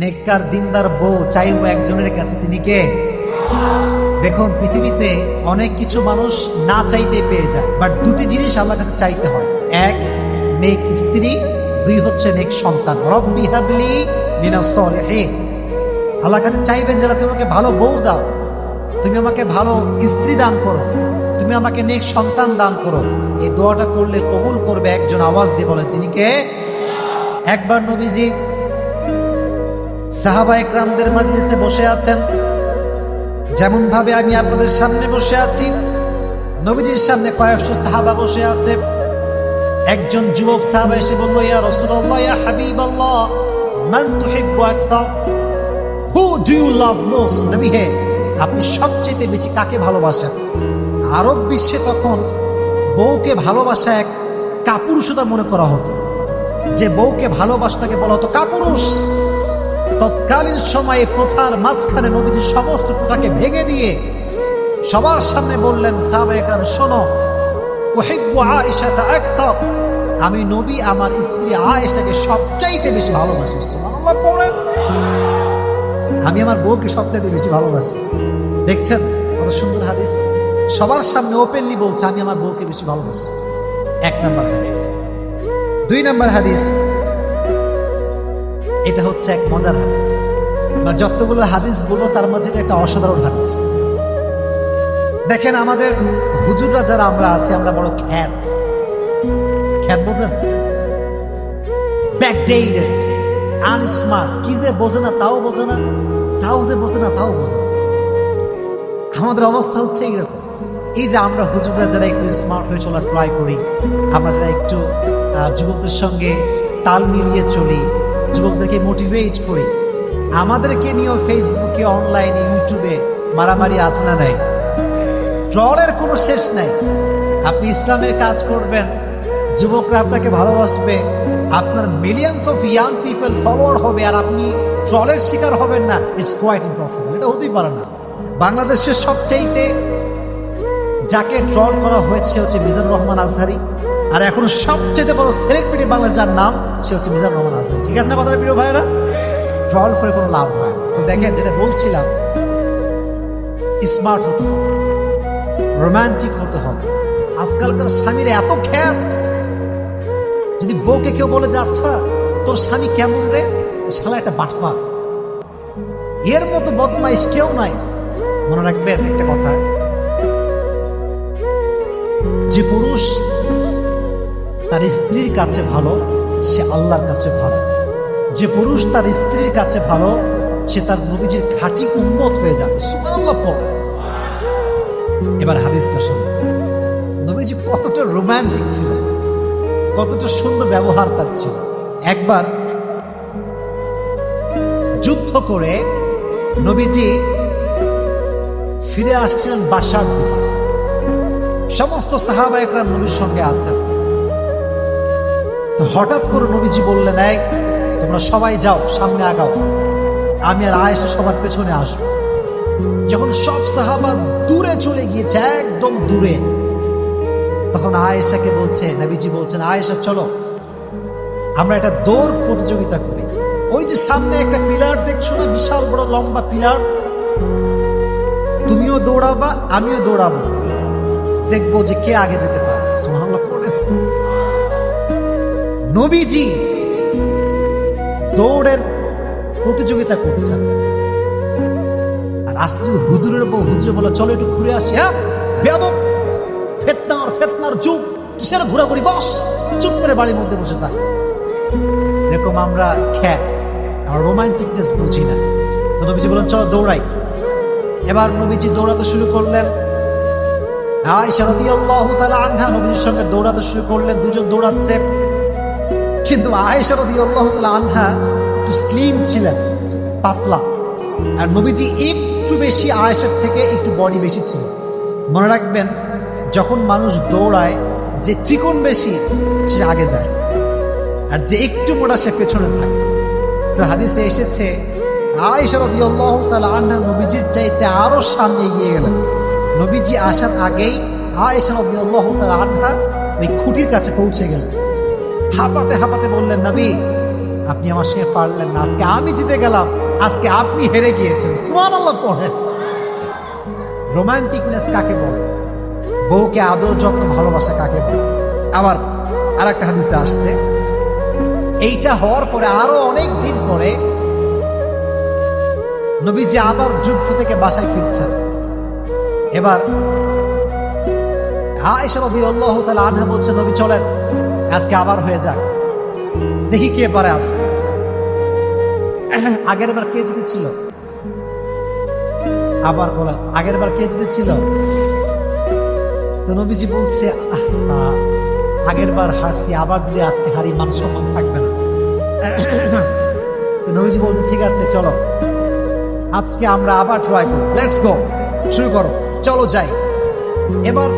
নেককার দিনদার বউ চাইব একজনের কাছে, তিনি কে? দেখুন, পৃথিবীতে অনেক কিছু মানুষ না চাইতে পেয়ে যায় বাট দুটি জিনিস আল্লাহ কাছে চাইতে হয়। এক, নেক স্ত্রী, দুই হচ্ছে নেক সন্তান। রব্বি হাবলি মিনাস সলিহিন। আল্লাহ কাছে চাইবেন যারা তুমি আমাকে ভালো বউ দাও, তুমি আমাকে ভালো স্ত্রী দান করো, তুমি আমাকে নেক সন্তান দান করো। এই দোয়াটা করলে কবুল করবে একজন আওয়াজ দিয়ে বলেন, তিনি কে? একবার নবীজি সাহাবা একরামদের মাজলিসে বসে আছেন। যেমন ভাবে আমি আপনাদের সামনে বসে আছি, নবীজির সামনে কয়েকশো সাহাবা বসে আছে। একজন যুবক সাহাবা এসে বলল, ইয়া রাসূলুল্লাহ, ইয়া হাবিবাল্লাহ, মান তুহিব্বু Akhtar? Who do you love most নবী হে, আপনি সবচেয়ে বেশি কাকে ভালোবাসেন? আরব বিশ্বে তখন বউকে ভালোবাসা এক কাপুরুষতা মনে করা হতো। যে বউকে ভালোবাসা তাকে বলা হতো কাপুরুষ। তৎকালীন সময়ে প্রথার মাঝখানে নবীজি সমস্ত প্রথাকে ভেঙে দিয়ে সবার সামনে বললেন সাহাবা একরাম শোনো আমি নবী, আমার স্ত্রী আয়েশাকে সবচাইতে বেশি ভালোবাসি। আমি আমার বউকে সবচাইতে বেশি ভালোবাসি। দেখছেন কত সুন্দর হাদিস? সবার সামনে ওপেনলি বলছে, আমি আমার বউকে বেশি ভালোবাসি। এক নম্বর হাদিস। দুই নম্বর হাদিস এটা হচ্ছে এক মজার হাদিস। মানে যতগুলো হাদিস বলব তার মাঝে এটা একটা অসাধারণ হাদিস। দেখেন আমাদের হুজুররা যারা আমরা আছি, আমরা বড় খ্যাত। খ্যাত বোঝেন? ব্যাকডেটেড আনস্মার্ট কি যে বোঝে না তাও বোঝে না, তাও যে বোঝে না তাও বোঝে না। আমাদের অবস্থা হচ্ছে এইরকম। এই যে আমরা হুজুররা যারা একটু স্মার্ট হয়ে চলা ট্রাই করি, আমরা যারা একটু যুবকদের সঙ্গে তাল মিলিয়ে চলি যুবকদেরকে মোটিভেট করি। আমাদেরকে নিয়েও ফেসবুকে অনলাইনে ইউটিউবে মারামারি আছে না নাই। ট্রলের কোনো শেষ নাই। আপনি ইসলামের কাজ করবেন, যুবকরা আপনাকে ভালোবাসবে, আপনার millions of young people follower হবে আর আপনি ট্রলের শিকার হবেন না ইটস কোয়াইট ইম্পসিবল এটা হতেই পারে না। বাংলাদেশের সবচাইতে যাকে ট্রল করা হয়েছে হচ্ছে মিজানুর রহমান আজহারি। আর এখন সবচেয়ে বড় সেলিব্রিটি বাংলা যার নাম, সে হচ্ছে মিজান রহমান আজহারি ঠিক আছে না কথাটা, প্রিয় ভাইরা ট্রল করে কোনো লাভ হয় তো দেখেন যেটা বলছিলাম স্মার্ট হতে হবে রোমান্টিক হতে হবে। আজকালকার স্বামীর এত খ্যাত, যদি বউকে কেউ বলে যে আচ্ছা তোর স্বামী কেমন রে? শালা একটা বাটপা। এর মতো বদমাইশ কেউ নাই। মনে রাখবেন একটা কথা, যে পুরুষ তার স্ত্রীর কাছে ভালো, সে আল্লাহর কাছে ভালো। যে পুরুষ তার স্ত্রীর কাছে ভালো, সে তার নবীজির খাঁটি উন্মত হয়ে যাবে। এবার হাদিসটা শুনুন। নবীজি কতটা রোমান্টিক ছিল, কতটা সুন্দর ব্যবহার তার ছিল। একবার যুদ্ধ করে নবীজি ফিরে আসছিলেন বাসার দিকে। সমস্ত সাহাবা একরাম নবীর সঙ্গে আছেন। হঠাৎ করে নবীজি বললেন, এই, তোমরা সবাই যাও, সামনে আগাও। আমি আর আয়েশা সবার পেছনে আসব। যখন সব সাহাবা দূরে চলে গিয়েছে, একদম দূরে, তখন আয়েশাকে বলছে, নবীজি বলছেন, আয়েশা, চলো। আমরা একটা দৌড় প্রতিযোগিতা করি। ওই যে সামনে একটা পিলার দেখছ না, বিশাল বড় লম্বা পিলার? তুমিও দৌড়াবা, আমিও দৌড়াবো। দেখব যে কে আগে যেতে পারে। নবীজি দৌড়ের প্রতিযোগিতা করছেন। আর আজকে যদি হুজুরের বউ হুজুরে বলে, চলো একটু ঘুরে আসি হ্যাঁ? বেদব ফেতনার ফেতনার যুগ। কিসের ঘোরাঘুরি, বস? চুপ করে বাড়ির মধ্যে বসে থাক। এরকম আমরা খ্যাত, আমরা রোমান্টিকনেস বুঝি না। তো নবীজি বলেন, চলো দৌড়াই। এবার নবীজি দৌড়াতে শুরু করলেন। আয়েশা রাদিয়াল্লাহু তাআলা আনহা নবীজির সঙ্গে দৌড়াতে শুরু করলেন। দুজন দৌড়াচ্ছে। কিন্তু আয়েশা রাদিয়াল্লাহু তাআলা আনহা একটু স্লিম ছিলেন, পাতলা। আর নবীজি একটু বেশি আয়েশার থেকে একটু বডি বেশি ছিল। মনে রাখবেন, যখন মানুষ দৌড়ায়, যে চিকন বেশি, সে আগে যায়। আর যে একটু মোটা, সে পেছনে থাকে। তো হাদিসে এসেছে, আয়েশা রাদিয়াল্লাহু তাআলা আনহা নবীজির চাইতে আরও সামনে এগিয়ে গেলেন। নবীজি আসার আগেই আয়েশা রাদিয়াল্লাহু তাআলা আনহা ওই খুঁটির কাছে পৌঁছে গেলেন। হাঁপাতে হাঁপাতে বললেন, নবী, আপনি আমার সঙ্গে পারলেন না। আজকে আমি জিতে গেলাম। আজকে আপনি হেরে গিয়েছেন। সুমান আল্লাহ পড়ে। রোমান্টিকনেস কাকে বলে? বউকে আদর, যত্ন, ভালোবাসা কাকে বলে? আবার আর একটা হাদিসে আসছে। এইটা হওয়ার পরে আরও অনেক দিন পরে নবী যে আবার যুদ্ধ থেকে বাসায় ফিরছেন। এবার রাদিয়াল্লাহু তাআলা আনহা বলছে, নবী, চলেন। আজকে আবার হয়ে যাক। দেখি কে পারে আছে। আগের বার কে জিতেছিল আবার বলেন, আগের বার কে জিতেছিল তো বলছে আগের বার হারছি, আবার যদি আজকে হারি মান সম্মান থাকবে না। নবীজি বলছে, ঠিক আছে, চলো। আজকে আমরা আবার ট্রাই করি লেটস গো শুরু করো। চলো যাই। এবার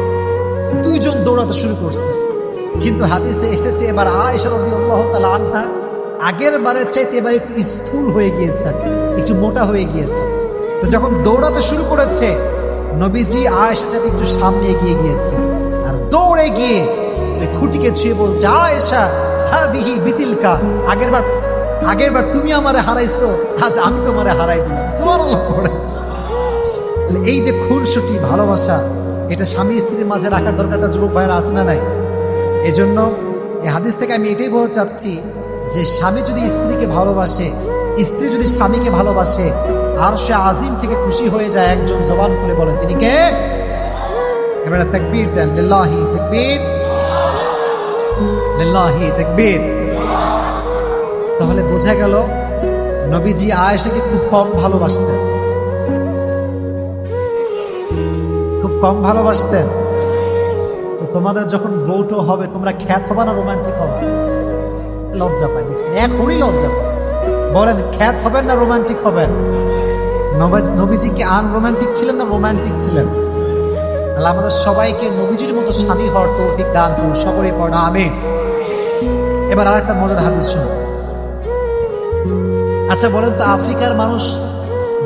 দুইজন দৌড়াতে শুরু করছে। কিন্তু হাদিসে এসেছে, এবার আয়েশা রাদিয়াল্লাহু তাআলা আনহা আগের বারের চাইতে এবার একটু স্থূল হয়ে গিয়েছে একটু মোটা হয়ে গিয়েছে। তো যখন দৌড়াতে শুরু করেছে, নবীজি আয়েশা চাইতে একটু সামনে এগিয়ে গিয়েছে আর দৌড়ে গিয়ে খুঁটিকে ছুঁয়ে বলছে, আয়েশা, হাদিহি বিতিলকা, আগের বার আগের বার তুমি আমারে হারাইছো, আজ আমি তোমারে হারাই দিলাম। এই যে খুনসুটি, ভালোবাসা, এটা স্বামী স্ত্রীর মাঝে রাখার দরকারটা যুবক ভাইয়েরা আছে না নাই? এজন্য এই হাদিস থেকে আমি এটাই বলতে চাচ্ছি যে স্বামী যদি স্ত্রীকে ভালোবাসে, স্ত্রী যদি স্বামীকে ভালোবাসে, আর সে আজিম থেকে খুশি হয়ে যায় একজন জবান খুলে বলেন, তিনি কে? এবারে তাকবীর দেন, লিল্লাহি তাকবীর। লিল্লাহি তাহলে বোঝা গেল নবীজি আয়েশাকে খুব কম ভালোবাসতেন। খুব কম ভালোবাসতেন। তোমাদের যখন বউটো হবে, তোমরা খ্যাত হবা না রোমান্টিক হবা? লজ্জা পায় দেখছি এখনই লজ্জা পায়। বলেন, খ্যাত হবেন না রোমান্টিক হবেন? নবাজ- কি আন রোমান্টিক ছিলেন না রোমান্টিক ছিলেন? আল্লাহ আমাদের সবাইকে নবীজির মতো স্বামী হওয়ার তৌফিক দান করুন, সকলেই পড়া আমি এবার আর একটা মজার হাদিস শুনুন। আচ্ছা বলেন তো, আফ্রিকার মানুষ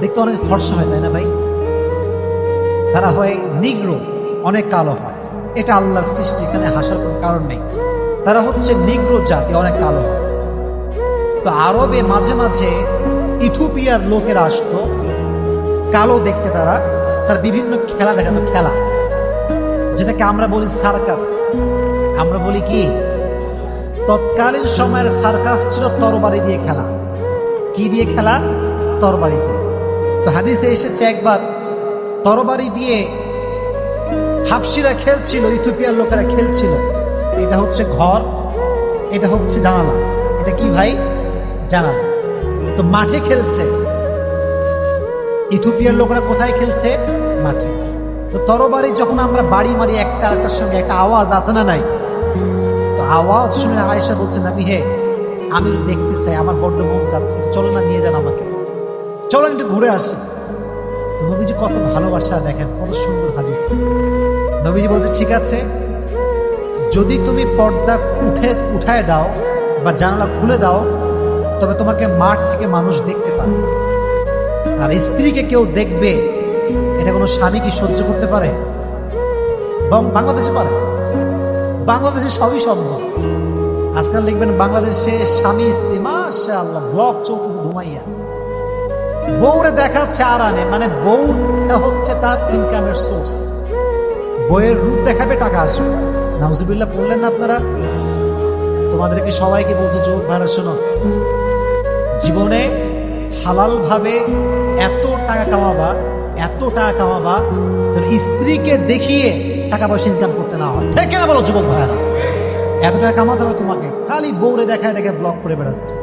দেখতে অনেক ফর্সা হয়, তাই না ভাই? তারা হয় নিগ্রো, অনেক কালো হয়। এটা আল্লাহর সৃষ্টি, এখানে হাসার কোনো কারণ নেই। তারা হচ্ছে নিগ্রো জাতি, অনেক কালো হয়। তো আরবে মাঝে মাঝে ইথোপিয়ার লোকেরা আসতো, কালো দেখতে তারা, তার বিভিন্ন খেলা দেখাতো খেলা। যেটাকে আমরা বলি সার্কাস। আমরা বলি কি? তৎকালীন সময়ের সার্কাস ছিল তরবারি দিয়ে খেলা। কি দিয়ে খেলা? তরবারি দিয়ে তো হাদিসে এসেছে একবার, তরবারি দিয়ে হাফসিরা খেলছিল, ইথিওপিয়ার লোকেরা খেলছিল। এটা হচ্ছে ঘর, এটা হচ্ছে জানালা। এটা কি ভাই? জানালা। তো মাঠে খেলছে। ইথিওপিয়ার লোকেরা কোথায় খেলছে? মাঠে। তো তরবারি যখন আমরা বাড়ি মারি, একটা আরেকটার সঙ্গে একটা আওয়াজ আছে না নাই? তো আওয়াজ শুনে আয়েশা বলছেন আমি হে, আমি দেখতে চাই, আমার বড্ড মন চাচ্ছে। চলো না, নিয়ে যান আমাকে। চলো একটু ঘুরে আসি। নবীজি কত ভালোবাসা দেখেন, কত সুন্দর হাদিস। নবীজি বলছে, ঠিক আছে, যদি তুমি পর্দা উঠে, উঠায় দাও বা জানালা খুলে দাও, তবে তোমাকে মাঠ থেকে মানুষ দেখতে পাবে। আর স্ত্রীকে কেউ দেখবে, এটা কোনো স্বামী কি সহ্য করতে পারে? বাংলাদেশে পারে। বাংলাদেশে সবই সম্ভব। আজকাল দেখবেন বাংলাদেশে স্বামী, স্ত্রী মাসা আল্লাহ ব্লগ চলতেছে ঘুমাইয়া। বউরে দেখাচ্ছে আরামে মানে বউটা হচ্ছে তার ইনকামের সোর্স বইয়ের রূপ দেখাবে, টাকা আসবে। নামজুবিল্লাহ বললেন না আপনারা? তোমাদেরকে সবাইকে বলছে যুবক ভাইরা শোনো। জীবনে হালাল ভাবে এত টাকা কামাবা, এত টাকা কামাবা, যেন স্ত্রীকে দেখিয়ে টাকা পয়সা ইনকাম করতে না হয়। ঠিক না বলো, যুবক ভাইরা এত টাকা কামাতে হবে তোমাকে। খালি বউরে দেখায় দেখে ব্লক করে বেড়াচ্ছে।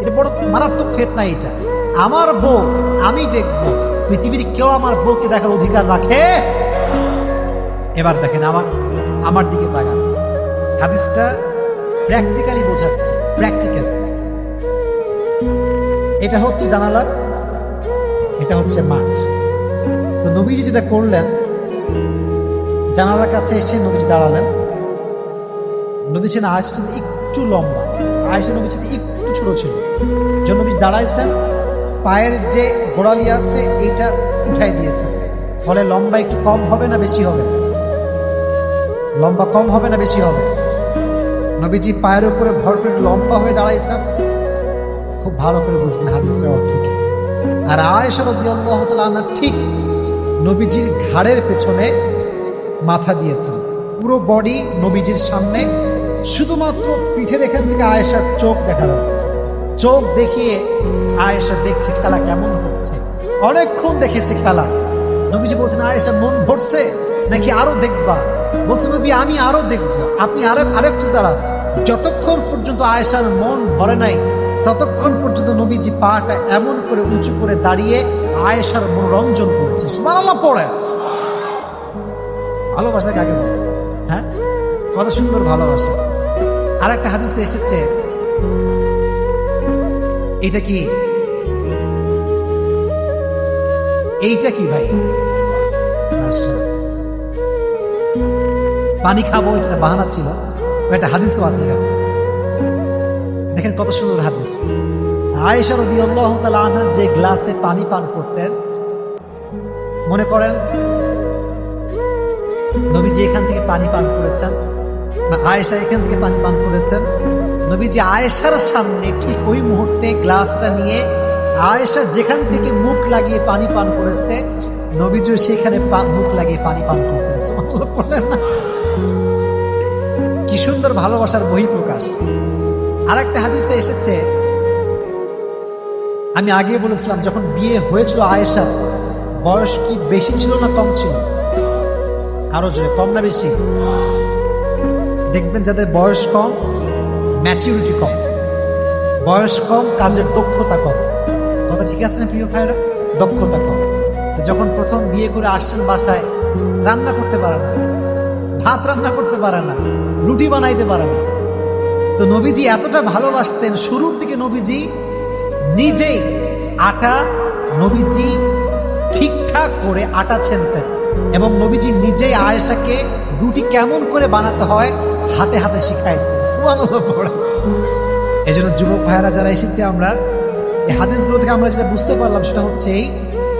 এটা বড় মারাত্মক ফেত না এটা। আমার বউ, আমি দেখব। পৃথিবীর কেউ আমার বউকে দেখার অধিকার রাখে? এবার দেখেন আমার আমার দিকে তাকান। হাদিসটা প্র্যাকটিক্যালি বোঝাচ্ছে প্র্যাকটিক্যাল এটা হচ্ছে জানালা, এটা হচ্ছে মাঠ। তো নবীজি যেটা করলেন, জানালার কাছে এসে নবীজি দাঁড়ালেন। নবী ছিলেন আয়েশা ছিলেন একটু লম্বা, আয়েশা নবী একটু ছোট ছিল। যখন নবী দাঁড়াইছেন পায়ের যে গোড়ালি আছে, এটা উঠাই দিয়েছে। ফলে লম্বা একটু কম হবে না বেশি হবে? লম্বা কম হবে না বেশি হবে? নবীজি পায়ের উপরে ভর করে লম্বা হয়ে দাঁড়াইছেন। খুব ভালো করে বুঝবেন হাদিসটার অর্থ কি। আর আয়েশা রাদিয়াল্লাহু তাআলা আনহা ঠিক নবীজির ঘাড়ের পেছনে মাথা দিয়েছেন। পুরো বডি নবীজির সামনে, শুধুমাত্র পিঠের এখান থেকে আয়েশার চোখ দেখা যাচ্ছে। চোখ দেখিয়ে আয়েশা দেখছে খেলা কেমন হচ্ছে। অনেকক্ষণ দেখেছে খেলা নবীজি বলছেন, আয়েশা, মন ভরছে? নাকি আরও দেখবা? বলছে, নবী, আমি আরও দেখব। আপনি আরও আরেকটু দাঁড়ান। যতক্ষণ পর্যন্ত আয়েশার মন ভরে নাই, ততক্ষণ পর্যন্ত নবীজি পাটা এমন করে উঁচু করে দাঁড়িয়ে আয়েশার মনোরঞ্জন করেছে। সুবহানাল্লাহ পড়ে ভালোবাসা কাকে হ্যাঁ? কত সুন্দর ভালোবাসা। আর একটা হাদিসে এসেছে এটা কি? এইটা কি ভাই? আচ্ছা। পানি খাব এটা বাহানা ছিল। একটা হাদিসও আছে দেখেন কত সুন্দর হাদিস। আয়েশা তাআলা আনহা যে গ্লাসে পানি পান করতেন, মনে করেন? নবীজি এখান থেকে পানি পান করেছেন, বা আয়েশা এখান থেকে পানি পান করেছেন নবীজি আয়েশার সামনে ঠিক ওই মুহূর্তে গ্লাসটা নিয়ে আয়েশা যেখান থেকে মুখ লাগিয়ে পানি পান করেছে নবীজিও সেখানে মুখ লাগিয়ে পানি পান করতেন বললেন না। কি সুন্দর ভালোবাসার বহিঃপ্রকাশ। আর একটা হাদিসে এসেছে, আমি আগে বলেছিলাম, যখন বিয়ে হয়েছিল আয়েশার, বয়স কি বেশি ছিল না কম ছিল? আরও জোরে, কম না বেশি? দেখবেন যাদের বয়স কম ম্যাচিউরিটি কম। বয়স কম, কাজের দক্ষতা কম। কথা ঠিক আছে না প্রিয় ভাইরা দক্ষতা কম। তো যখন প্রথম বিয়ে করে আসছেন বাসায়, রান্না করতে পারে না, ভাত রান্না করতে পারে না, রুটি বানাইতে পারে না। তো নবীজি এতটা ভালোবাসতেন, শুরুর দিকে নবীজি নিজেই আটা নবীজি ঠিকঠাক করে আটা ছেনতেন। এবং নবীজি নিজেই আয়েশাকে রুটি কেমন করে বানাতে হয় হাতে হাতে পড়ে। এই জন্য যুবক ভাইয়েরা যারা এসেছি আমরা, এই হাদিসগুলো থেকে আমরা যেটা বুঝতে পারলাম সেটা হচ্ছে এই,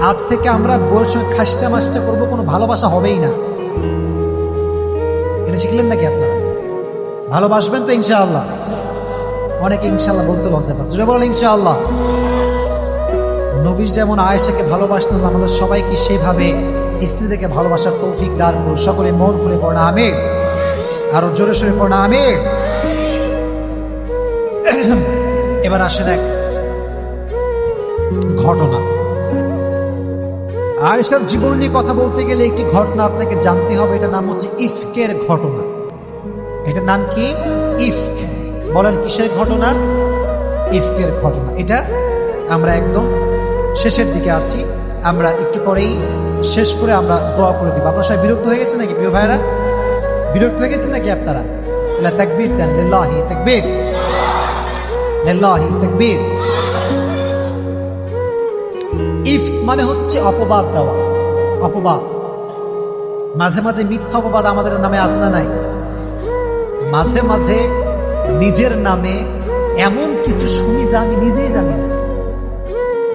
আজ থেকে আমরা বউয়ের সঙ্গে খাসটা মাসটা করব, কোনো ভালোবাসা হবেই না। এটা শিখলেন নাকি আপনারা? ভালোবাসবেন তো ইনশাআল্লাহ। অনেকে ইনশাআল্লাহ বলতে লজ্জা পাচ্ছে। বলেন ইনশাআল্লাহ। নবীজ যেমন আয়েশাকে ভালোবাসতেন, আমাদের সবাইকে সেভাবে স্ত্রীদেরকে ভালোবাসার তৌফিক দান করুন। সকলে মন খুলে পড়া আমি আরও জোরে সোরে পড়া আমি এবার আসেন এক ঘটনা। আয়েশার জীবন নিয়ে কথা বলতে গেলে একটি ঘটনা আপনাকে জানতে হবে এটা নাম হচ্ছে ইফকের ঘটনা। এটার নাম কি? ইফক। বলেন, কিসের ঘটনা? ইফকের ঘটনা। এটা আমরা একদম শেষের দিকে আছি। আমরা একটু পরেই শেষ করে আমরা দোয়া করে দিব। আপনার সবাই বিরক্ত হয়ে গেছে নাকি, প্রিয় ভাইরা বিরক্ত হয়ে গেছেন নাকি আপনারা? তাহলে তাকবীর দেন, লিল্লাহি তাকবীর। লিল্লাহি তাকবীর। ইফ মানে হচ্ছে অপবাদ দেওয়া, অপবাদ। মাঝে মাঝে মিথ্যা অপবাদ আমাদের নামে আছে না নাই? মাঝে মাঝে নিজের নামে এমন কিছু শুনি যা আমি নিজেই জানি না।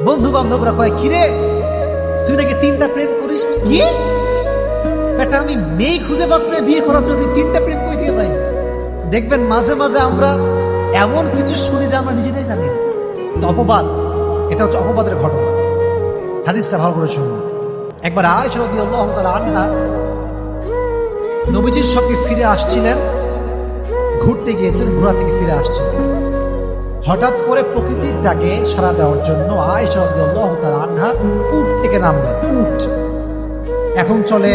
বন্ধু বান্ধবরা কয়, কিরে, তুই নাকি তিনটা প্রেম করিস? কি? বেটা, আমি মেয়ে খুঁজে পাচ্ছি বিয়ে করার জন্য তিনটা প্রেম করে দিয়ে পাই। দেখবেন মাঝে মাঝে আমরা এমন কিছু শুনি যে আমরা নিজেরাই জানি অপবাদ, এটা হচ্ছে অপবাদের ঘটনা। হাদিসটা ভালো করে শুনুন। একবার আয়েশা রাদিয়াল্লাহু তাআলা আনহা নবীজির সঙ্গে ফিরে আসছিলেন, ঘুরতে গিয়েছিলেন ঘোরা থেকে ফিরে আসছিলেন। হঠাৎ করে প্রকৃতির ডাকে সাড়া দেওয়ার জন্য আয়েশা রাদিয়াল্লাহু তাআলা আনহা উট থেকে নামলেন উট এখন চলে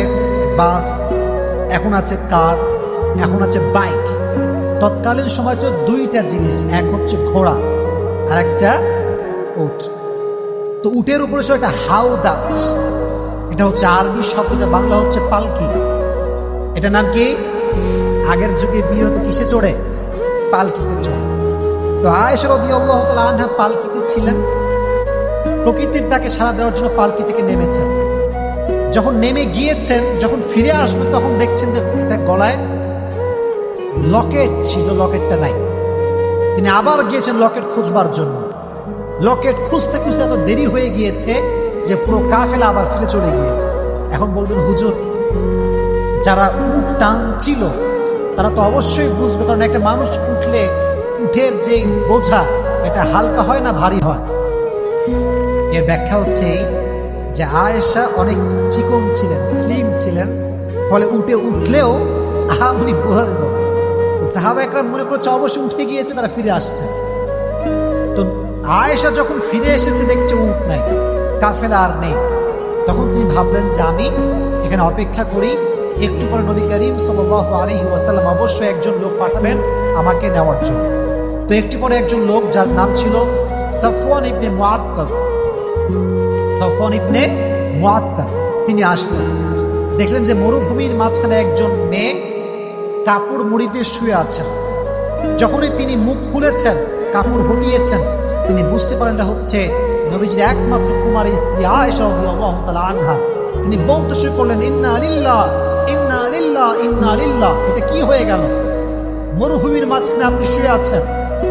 বাস, এখন আছে কার, এখন আছে বাইক। তৎকালীন সময় ছিল দুইটা জিনিস, এক হচ্ছে ঘোড়া, আর একটা উট। তো উটের উপরে ছিল একটা হাউ হাউদাচ এটা হচ্ছে আরবি শব্দটা, বাংলা হচ্ছে পালকি। এটা নাম কি? আগের যুগে বিয়ে হতো কিসে চড়ে? পালকিতে চড়ে। তো আয়েশা রাদিয়াল্লাহু তাআলা আনহা পালকিতে ছিলেন। প্রকৃতির তাকে সারা দেওয়ার জন্য পালকি থেকে নেমেছেন। যখন নেমে গিয়েছেন, যখন ফিরে আসবেন, তখন দেখছেন যে একটা গলায় লকেট ছিল, লকেটটা নাই। তিনি আবার গিয়েছেন লকেট খুঁজবার জন্য। লকেট খুঁজতে খুঁজতে এত দেরি হয়ে গিয়েছে যে পুরো কাফেলা আবার ফিরে চলে গিয়েছে। এখন বলবেন, হুজুর, যারা উঠ টানছিল, তারা তো অবশ্যই বুঝবে, কারণ একটা মানুষ উঠলে, উঠের যে বোঝা, এটা হালকা হয় না, ভারী হয়? এর ব্যাখ্যা হচ্ছে এই যে আয়েশা অনেক চিকন ছিলেন স্লিম ছিলেন, ফলে উঠে উঠলেও আহামনি বোঝা যেত। সাহাবা একরাম মনে করছে, অবশ্যই উঠে গিয়েছে, তারা ফিরে আসছে। তো আয়েশা যখন ফিরে এসেছে, দেখছে উঠ নাই, কাফেলা আর নেই। তখন তিনি ভাবলেন যে আমি এখানে অপেক্ষা করি, একটু পরে নবী করিম সাল্লাহ আলহি ওয়াসাল্লাম অবশ্যই একজন লোক পাঠাবেন আমাকে নেওয়ার জন্য। তো একটি পরে একজন লোক, যার নাম ছিল সফওয়ান ইবনে মুআত্তাব সফওয়ান ইবনে তিনি আসলেন। দেখলেন যে মরুভূমির মাঝখানে একজন মেয়ে কাপড় মুড়িতে শুয়ে আছেন যখনই তিনি মুখ খুলেছেন, কাপড় হটিয়েছেন, তিনি বুঝতে পারেন এটা হচ্ছে নবীজির একমাত্র কুমারী স্ত্রী আয়েশা আনহা। তিনি বলতে শুরু করলেন, ইন্না লিল্লাহ ইন্না লিল্লাহ ইন্না লিল্লাহ। এটা কি হয়ে গেল? মরুভূমির মাঝখানে আপনি শুয়ে আছেন।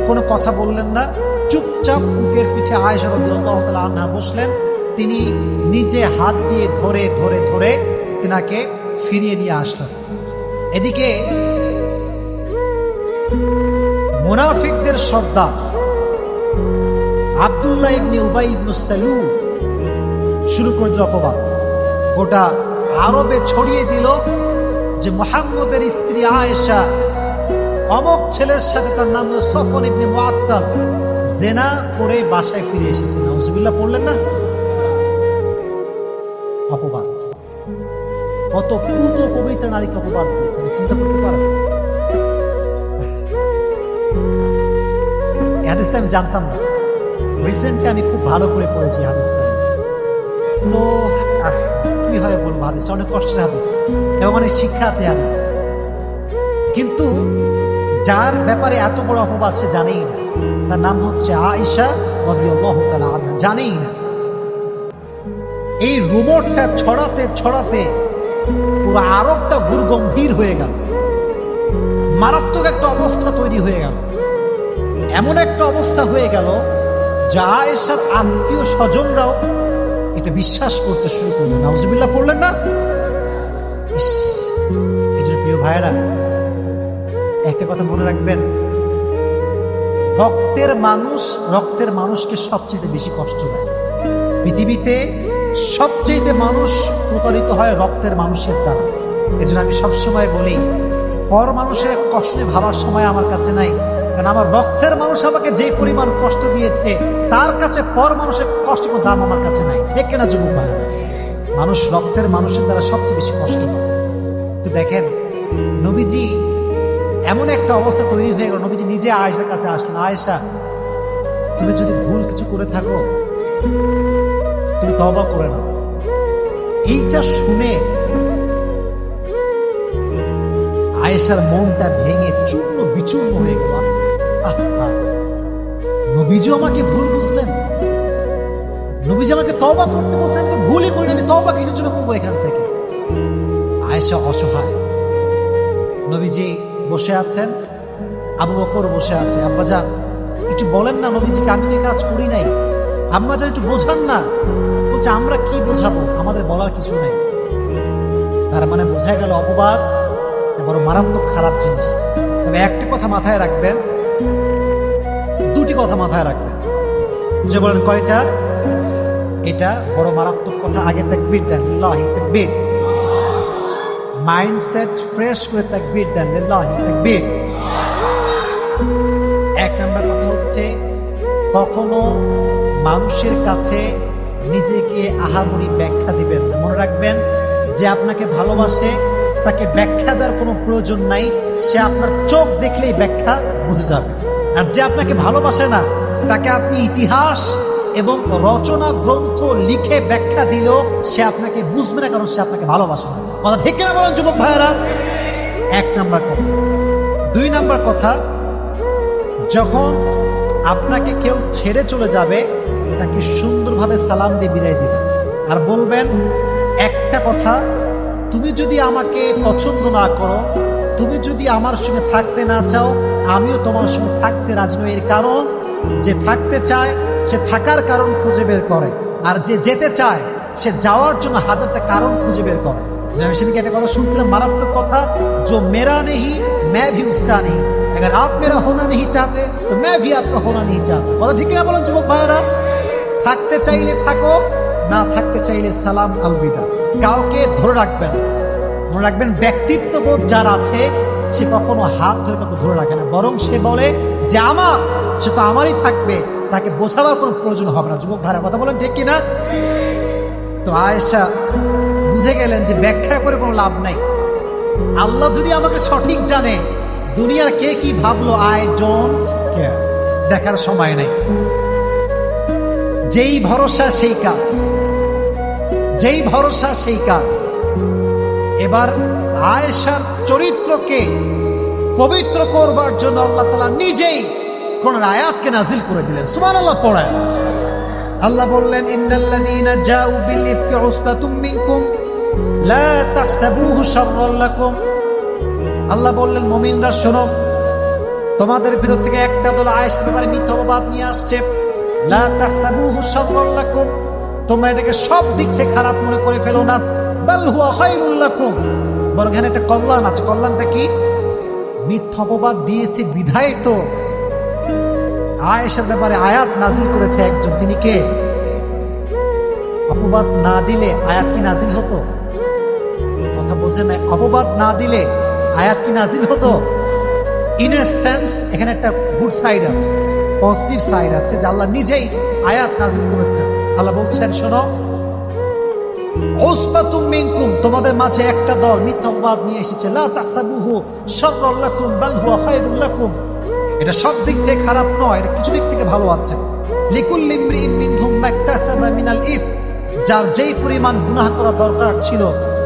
কোনো কথা বললেন না। চুপচাপ উটের পিঠে আয়েশা রাদিয়াল্লাহু আনহা বসলেন। তিনি নিজে হাত দিয়ে ধরে ধরে ধরে তিনাকে ফিরিয়ে নিয়ে আসলেন। এদিকে মোনাফিকদের সর্দার আবদুল্লাহ ইবনে উবাই ইবনু সালুল শুরু করে দিল অপবাদ। গোটা আরবে ছড়িয়ে দিল যে মোহাম্মদের স্ত্রী আয়েশা অমক ছেলের সাথে তার নাম সফন ইবনে মুআত্তাল। জেনা করে বাসায় ফিরে এসেছে। নাউজুবিল্লাহ পড়লেন না? অপবাদ কত পুত পবিত্র নারীকে অপবাদ দিয়েছেন চিন্তা করতে পারেন হাদিসটা আমি জানতাম না। রিসেন্টলি আমি খুব ভালো করে পড়েছি হাদিসটা তো কি হয় বলব? হাদিসটা অনেক কষ্টের হাদিস এবং অনেক শিক্ষা আছে হাদিসে। কিন্তু যার ব্যাপারে এত বড় অপবাদ সে জানেই না। তার নাম হচ্ছে আয়েশা রাদিয়াল্লাহু আনহা। জানেই না। এই রুমরটা ছড়াতে ছড়াতে পুরো আরবটা গুরগম্ভীর হয়ে গেল। মারাত্মক একটা অবস্থা তৈরি হয়ে গেল। এমন একটা অবস্থা হয়ে গেল, যা আয়েশার আত্মীয় স্বজনরাও এটা বিশ্বাস করতে শুরু করলেন। নাউজুবিল্লাহ, পড়লেন না? জন্য প্রিয় ভাইয়েরা, একটা কথা মনে রাখবেন। রক্তের মানুষ রক্তের মানুষকে সবচেয়ে বেশি কষ্ট দেয়। পৃথিবীতে সবচেয়ে মানুষ প্রতারিত হয় রক্তের মানুষের দ্বারা। এজন্য আমি সবসময় বলি, পর মানুষের কষ্ট ভাবার সময় আমার কাছে নাই, কারণ আমার রক্তের মানুষ আমাকে যে পরিমাণ কষ্ট দিয়েছে, তার কাছে পর মানুষের কষ্ট কোনো দাম আমার কাছে নাই। ঠিক না যুবক ভাইরা? মানুষ রক্তের মানুষের দ্বারা সবচেয়ে বেশি কষ্ট পায়। তো দেখেন, নবীজি এমন একটা অবস্থা তৈরি হয়ে গেল। নবীজি নিজে আয়েশার কাছে আসলেন, আয়েশা, তুমি যদি ভুল কিছু করে থাকো তুমি তবা করে নাও। এইটা শুনে আয়েশার মনটা ভেঙে চূর্ণ বিচূর্ণ হয়ে গেল। নবীজি আমাকে ভুল বুঝলেন। নবীজি আমাকে তবা করতে বলছেন তো ভুলই করিনি, আমি তবা কিছুর জন্য করব এখান থেকে। আয়েশা অসহায়। নবীজি বসে আছেন, আবু বকর বসে আছে। আব্বা যান একটু বলেন না নবীজিকে, আমি কাজ করি নাই আম্মা যান একটু বোঝান না। বলছে, আমরা কি বোঝাবো? আমাদের বলার কিছু নেই। তার মানে বোঝা গেল অপবাদ বড় মারাত্মক খারাপ জিনিস। তবে একটি কথা মাথায় রাখবেন, দুটি কথা মাথায় রাখবেন। যে বলেন কয়টা? এটা বড় মারাত্মক কথা, আগে তাকবীর দেন, লিল্লাহি তাকবীর। মাইন্ডসেট ফ্রেশ করে তাকবীর দেন, লিল্লাহি তাকবীর। এক নম্বর কথা হচ্ছে, কখনো মানুষের কাছে নিজেকে আহামরি ব্যাখ্যা দিবেন মনে রাখবেন যে আপনাকে ভালোবাসে, তাকে ব্যাখ্যা দেওয়ার কোনো প্রয়োজন নাই। সে আপনার চোখ দেখলেই ব্যাখ্যা বুঝে যাবে। আর যে আপনাকে ভালোবাসে না, তাকে আপনি ইতিহাস এবং রচনা গ্রন্থ লিখে ব্যাখ্যা দিলেও সে আপনাকে বুঝবে না, কারণ সে আপনাকে ভালোবাসে না। কথা ঠিক কিনা বলেন যুবক ভাইয়েরা? এক নাম্বার কথা। দুই নাম্বার কথা, যখন আপনাকে কেউ ছেড়ে চলে যাবে তাকে সুন্দরভাবে সালাম দিয়ে বিদায় দিবেন আর বলবেন একটা কথা তুমি যদি আমাকে পছন্দ না করো তুমি যদি আমার সঙ্গে থাকতে না চাও আমিও তোমার সঙ্গে থাকতে রাজি নই এর কারণ যে থাকতে চায় সে থাকার কারণ খুঁজে বের করে আর যে যেতে চায় সে যাওয়ার জন্য হাজারটা কারণ খুঁজে বের করে যে আমি সেদিকে একটা কথা শুনছিলাম মারাত্মক কথা যে মেরা নেহি ম্যা ভি উসকা নেই अगर आप मेरा होना नहीं चाहते तो मैं भी आपका होना नहीं चाहता কথা ঠিক কিনা বলেন যুবক ভাইয়েরা থাকতে চাইলে থাকো, না থাকতে চাইলে সালাম, আলবিদা। কাউকে ধরে রাখবেন। মনে রাখবেন ব্যক্তিত্ব বোধ যার আছে, সে কখনো হাত ধরে কাউকে ধরে রাখে না। বরং সে বলে যে আমার, সে তো আমারই থাকবে। তাকে বোঝাবার কোনো প্রয়োজন হবে না। যুবক ভাইরা, কথা বলেন ঠিক কিনা? তো আয়েশা, বুঝে গেলেন যে ব্যাখ্যা করে কোনো লাভ নাই। আল্লাহ যদি আমাকে সঠিক জানে, দুনিয়ার কে কি ভাবলো আই ডোন্ট কেয়ার দেখার সময় নেই। যেই ভরসা সেই কাজ। যেই ভরসা সেই কাজ। এবার আয়েশার চরিত্রকে পবিত্র করবার জন্য আল্লাহ তালা নিজেই কোন আয়াতকে নাজিল করে দিলেন। সুমান আল্লাহ পড়ায় আল্লাহ বললেন, ইন্নাল্লাযীনা জাউ বিল ইফকি উসবাতুম মিনকুম, লা আল্লাহ বললেন, মুমিনরা, শোনো, তোমাদের ভিতর থেকে একটা দল আয়েশার ব্যাপারে মিথ্যা নিয়ে আসছে। তোমরা এটাকে সব দিক থেকে খারাপ মনে করে ফেলো না। এখানে একটা কল্যাণ আছে। মিথ্যা অপবাদ দিয়েছে আয়াত নাজিল করেছে একজন। তিনি কে? অপবাদ না দিলে আয়াত কি নাজিল হতো? কথা বলছেন অপবাদ না দিলে আয়াত কি নাজিল হতো? ইন এ সেন্স এখানে একটা গুড সাইড আছে। পজিটিভ সাইড আছে, যে আল্লাহ নিজেই আয়াত নাজিল করেছেন আল্লাহ বলছেন, শোনো তোমাদের মাঝে একটা দল মিথ্যাবাদ নিয়ে এসেছে এটা সব দিক থেকে খারাপ নয়, এটা কিছু দিক থেকে ভালো আছে। যার যেই পরিমাণ গুনাহ করা দরকার ছিল,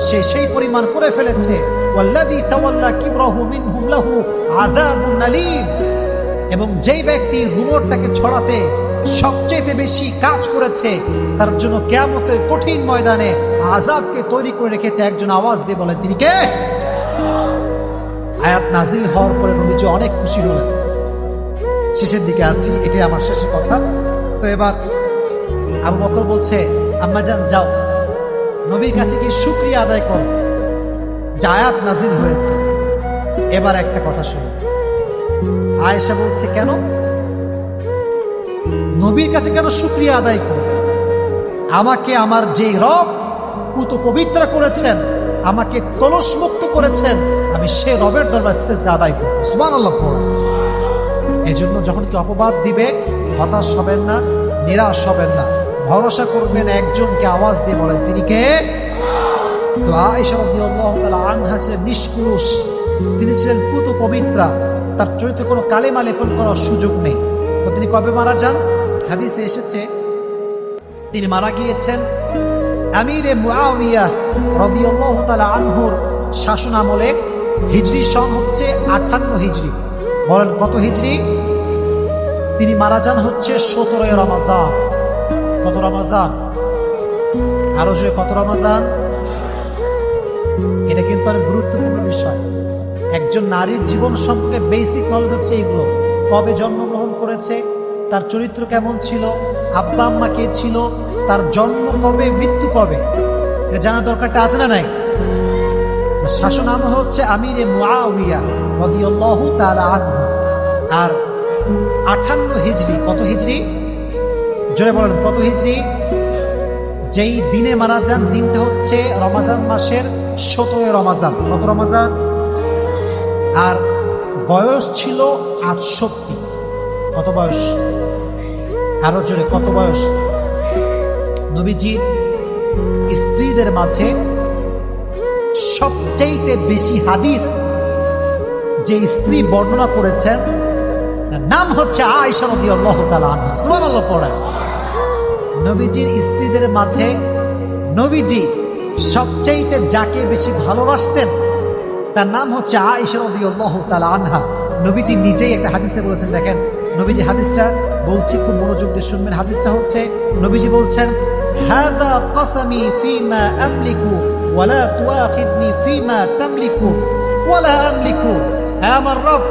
সে সেই পরিমাণ করে ফেলেছে। এবং যেই ব্যক্তি রুমরটাকে ছড়াতে সবচেয়ে বেশি কাজ করেছে, তার জন্য কেয়ামতের কঠিন ময়দানে আজাবকে তৈরি করে রেখেছে একজন আওয়াজ দিয়ে বলেন, তিনি কে? আয়াত নাজিল হওয়ার পরে নবীজি অনেক খুশি হলেন। শেষের দিকে আছি, এটাই আমার শেষের কথা। তো এবার আবু বকর বলছে, আম্মা যান যাও। নবীর কাছে গিয়ে শুক্রিয়া আদায় করো। যা আয়াত নাজিল হয়েছে। এবার একটা কথা শুনো আয়েশা বলছে, কেন? নবীর কাছে কেন শুক্রিয়া আদায় করবে? আমাকে আমার যেই রব পুত পবিত্র করেছেন, আমাকে কলস মুক্ত করেছেন, আমি সে রবের দরবার সেজদা আদায় করব। সুমান আল্লাহ এই জন্য যখন কি অপবাদ দিবে, হতাশ হবেন না, নিরাশ হবেন না। ভরসা করবেন একজনকে আওয়াজ দিয়ে বলেন, তিনি কে? তো তাআলা আনহা ছিলেন নিষ্কুলুষ তিনি ছিলেন পুত পবিত্রা। তার চরিত্রে কোনো কালেমা লেপন করার সুযোগ নেই। তো তিনি কবে মারা যান? হাদিসে এসেছে, তিনি মারা গিয়েছেন আমিরে মুআবিয়া রাদিয়াল্লাহু তাআলা আনহুর শাসন আমলে হিজরি সন হচ্ছে আটান্ন হিজরি। বলেন, কত হিজরি? তিনি মারা যান হচ্ছে সতেরোই রমাজান। কত রমাজান? আরও জোরে, কত রমাজান? এটা কিন্তু অনেক গুরুত্বপূর্ণ বিষয়। একজন নারীর জীবন সম্পর্কে বেসিক নলেজ হচ্ছে এইগুলো কবে জন্মগ্রহণ করেছে, তার চরিত্র কেমন ছিল, আব্বা আম্মা কে ছিল, তার জন্ম কবে, মৃত্যু কবে, এটা জানার দরকারটা আছে না নাই? শাসন আমল হচ্ছে আমিরে মুআউইয়া রাদিয়াল্লাহু তাআলা আর আঠান্ন হিজরি, কত হিজরি? জোরে বলেন, কত হিজরি? যেই দিনে মারা যান, দিনটা হচ্ছে রমাজান মাসের সতেরো রমাজান। কত রমাজান? আর বয়স ছিল আটষট্টি। কত বয়স? আরও জোরে, কত বয়স? নবীজির স্ত্রীদের মাঝে সবচাইতে বেশি হাদিস যে স্ত্রী বর্ণনা করেছেন, তার নাম হচ্ছে আয়সা তাআলা আনহা। পড়ে নবীজির স্ত্রীদের মাঝে নবীজি সবচাইতে যাকে বেশি ভালোবাসতেন তার নাম হচ্ছে আয়েশা রাদিয়াল্লাহু তাআলা আনহা। নবীজি নিজেই একটা হাদিসে বলেছেন, দেখেন, নবীজি হাদিসটা বলছি, খুব মনোযোগ দিয়ে শুনবেন। হাদিসটা হচ্ছে, নবীজি বলছেন কসামি ফিমা আমলিকু ওয়ালা তুআখিদনি ফিমা তামলিকু ওয়ালা আমলিকু। হে আমার রব,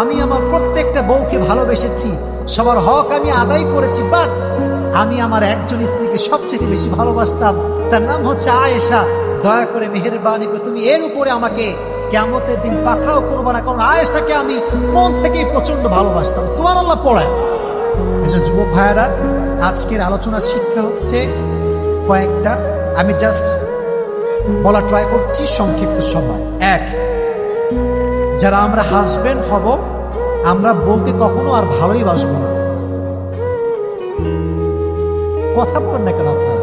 আমি আমার প্রত্যেকটা বউকে ভালোবেসেছি, সবার হক আমি আদায় করেছি, বাট আমি আমার একজন স্ত্রীকে সবচেয়ে বেশি ভালোবাসতাম। তার নাম হচ্ছে আয়েশা। দয়া করে মেহেরবানি করে তুমি এর উপরে আমাকে কেমতের দিন পাকড়াও করব না, কারণ আয়েশাকে আমি মন থেকেই প্রচণ্ড ভালোবাসতাম। সুমান আল্লাহ পড়ায় এসব যুবক ভাইয়েরা, আজকের আলোচনার শিক্ষা হচ্ছে কয়েকটা। আমি জাস্ট বলা ট্রাই করছি সংক্ষিপ্ত সময়। এক, যারা আমরা হাজবেন্ড হব, আমরা বউকে কখনো আর ভালোই বাসবো না। কথা বলেন না কেন আপনারা?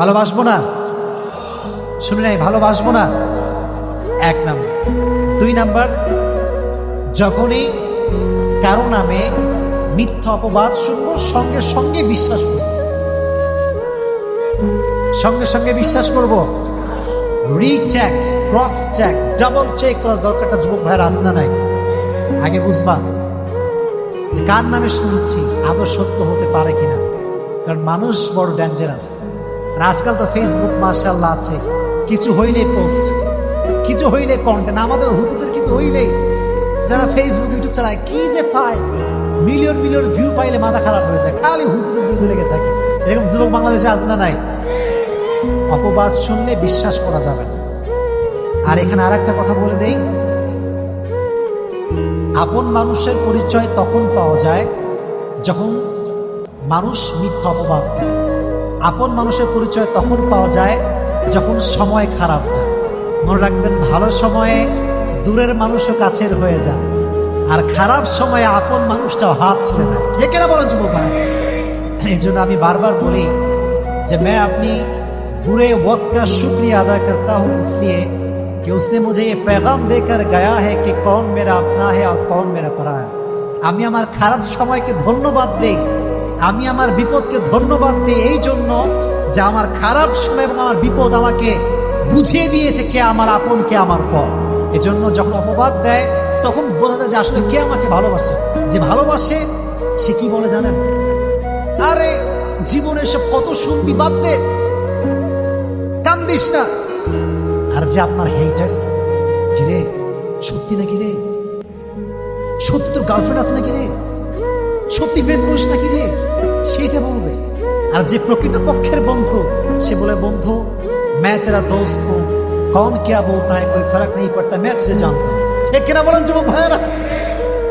ভালোবাসবো না? শুনে নাই, ভালোবাসবো না? এক নাম্বার। দুই নাম্বার, যখনই কারও নামে মিথ্যা অপবাদ শুনব, সঙ্গে সঙ্গে বিশ্বাস করব। সঙ্গে সঙ্গে বিশ্বাস করব। Recheck cross check double check করার দরকারটা যুবক ভাইয়ের আছে না নাই? আগে বুঝবা যে কার নামে শুনছি, আদৌ সত্য হতে পারে কিনা? কারণ মানুষ বড় ডেঞ্জারাস আর আজকাল তো ফেসবুক মার্শাল্লাহ আছে। কিছু হইলেই পোস্ট কিছু হইলে কন্টেন্ট আমাদের হুজুদের কিছু হইলেই যারা ফেসবুক ইউটিউব চালায়, কি যে পায়? মিলিয়ন মিলিয়ন ভিউ পাইলে মাথা খারাপ হয়ে যায়। খালি হুজুদের বিরুদ্ধে লেগে থাকে। এরকম যুবক বাংলাদেশে আছে না নাই? অপবাদ শুনলে বিশ্বাস করা যাবে না। আর এখানে আর একটা কথা বলে দেই। আপন মানুষের পরিচয় তখন পাওয়া যায় যখন মানুষ মিথ্যা অপবাদ দেয়। আপন মানুষের পরিচয় তখন পাওয়া যায় যখন সময় খারাপ যায়। মনে রাখবেন ভালো সময়ে দূরের মানুষও কাছের হয়ে যায় আর খারাপ সময়ে আপন মানুষটাও হাত ছেড়ে দেয় ঠিক না বলেন যুবক ভাই এই জন্য আমি বারবার বলি যে मैं अपनी बुरे वक्त का शुक्रिया अदा करता हूँ इसलिए कि उसने मुझे ये पैगाम देकर गया है कि कौन मेरा अपना है और कौन मेरा पराया আমি আমার খারাপ সময়কে ধন্যবাদ দেই আমি আমার বিপদকে ধন্যবাদ দিই এই জন্য যে আমার খারাপ সময় এবং আমার বিপদ আমাকে বুঝিয়ে দিয়েছে কে আমার আপন, কে আমার পর। এজন্য যখন অপবাদ দেয়, তখন বোঝা যায় যে আসলে কে আমাকে ভালোবাসে। যে ভালোবাসে, সে কি বলে জানেন? আরে, জীবনে সব কত শুনবি বাদ দে কান্দিস না। আর যে আপনার হেটার্স কিরে সত্যি নাকি রে? সত্যি তোর গার্লফ্রেন্ড আছে নাকি রে? সত্যি প্রেম করিস নাকি রে? সেইটা বলবে। আর যে প্রকৃত পক্ষের বন্ধু, সে বলে, বন্ধু मैं तेरा दोस्त हूँ कौन क्या बोलता है कोई फर्क नहीं पड़ता मैं तुझे जानता हूँ ঠিক কিনা বলেন যুবক ভাইয়েরা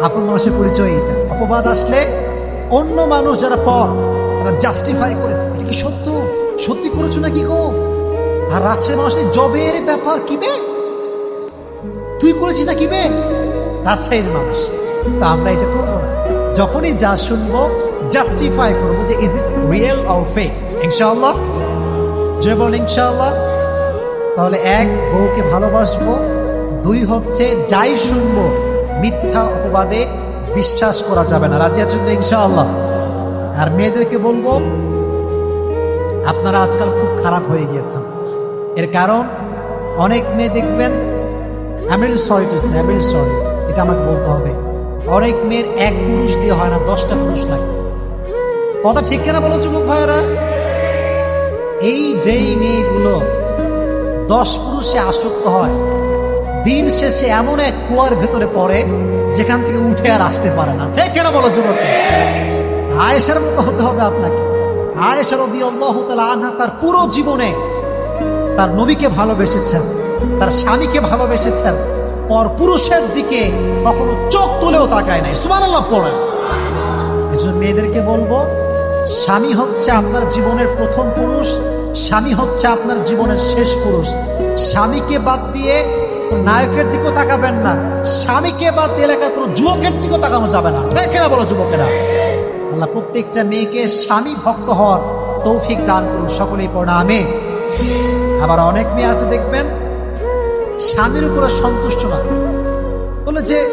আপন মানুষের পরিচয় এইটা অপবাদ আসলে অন্য মানুষ যারা পর তারা জাস্টিফাই করে এটা কি সত্য সত্যি করেছো নাকি গো আর রাজশাহী মানুষের জবের ব্যাপার কি বে তুই করেছিস না কি বে রাজশাহীর মানুষ তা আমরা এটা করবো না যখনই যা শুনবো জাস্টিফাই করবো যে is it real or fake ইনশাআল্লাহ যে বল ইনশাআল্লাহ। তাহলে এক বউকে ভালোবাসবো, দুই হচ্ছে যাই শুনব, মিথ্যা অপবাদে বিশ্বাস করা যাবে না। রাজি আছেন তো ইনশাআল্লাহ? আর মেয়েদেরকে বলব, আপনারা আজকাল খুব খারাপ হয়ে গিয়েছেন। এর কারণ, অনেক মেয়ে দেখবেন আমি সরি টু আমি সরি এটা আমাকে বলতে হবে। অনেক মেয়ের এক পুরুষ দিয়ে হয় না, দশটা পুরুষ লাগে। কথা ঠিক কেনা বলো যুবক ভাইয়েরা? এই যেই মেয়েগুলো দশ পুরুষে আসক্ত হয়, দিন শেষে এমন এক কুয়ার ভেতরে পড়ে, যেখান থেকে উঠে আর আসতে পারে না। ঠিক কেন বলো যুবক আয়েশার মতো হতে হবে আপনাকে। আয়েশার রদি আল্লাহ আনহা তার পুরো জীবনে তার নবীকে ভালোবেসেছেন, তার স্বামীকে ভালোবেসেছেন, পর পুরুষের দিকে কখনো চোখ তুলেও তাকায় নাই। সুমান আল্লাহ পড়ে এজন্য মেয়েদেরকে বলব স্বামী হচ্ছে আপনার জীবনের প্রথম পুরুষ, স্বামী হচ্ছে আপনার জীবনের শেষ পুরুষ। স্বামীকে বাদ দিয়ে নায়কের দিকেও তাকাবেন না। স্বামীকে বাদ দিয়ে এলাকার কোনো যুবকের দিকেও তাকানো যাবে না। দেখে বলো যুবকেরা। আল্লাহ, প্রত্যেকটা মেয়েকে স্বামী ভক্ত হওয়ার তৌফিক দান করুন। সকলেই পড়া আমি আবার অনেক মেয়ে আছে, দেখবেন, স্বামীর উপরে সন্তুষ্ট না। বলে যে,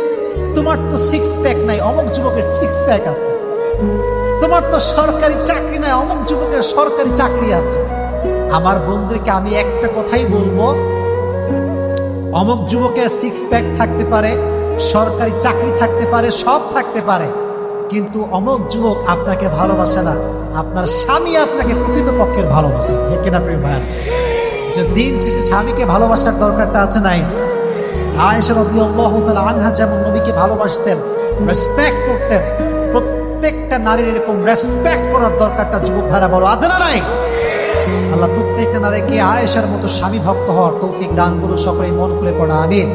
তোমার তো সিক্স প্যাক নাই, অমুক যুবকের সিক্স প্যাক আছে। তোমার তো সরকারি চাকরি নাই, অমুক যুবকের সরকারি চাকরি আছে। আমার বন্ধুকে আমি একটা কথাই বলব, অমুক যুবকের সিক্স প্যাক থাকতে পারে, সরকারি চাকরি থাকতে পারে, সব থাকতে পারে, কিন্তু অমুক যুবক আপনাকে ভালোবাসে না, আপনার স্বামী আপনাকে প্রকৃত পক্ষের ভালোবাসে ঠিক কিনা প্রিয় ভাই যে দিন শেষে স্বামীকে ভালোবাসার দরকারটা আছে নাই। আয়েশা তাআলা আনহা যেমন নবীকে ভালোবাসতেন রেসপেক্ট করতেন প্রত্যেকটা নারীর এরকম রেসপেক্ট করার দরকারটা যুবক ভাইরা বলো, আছে না নাই? আল্লাহ প্রত্যেকটা নারীকে আয়েশার মতো স্বামী ভক্ত হওয়ার তৌফিক দান করুন সকলে মন খুলে পড়া, আমিন।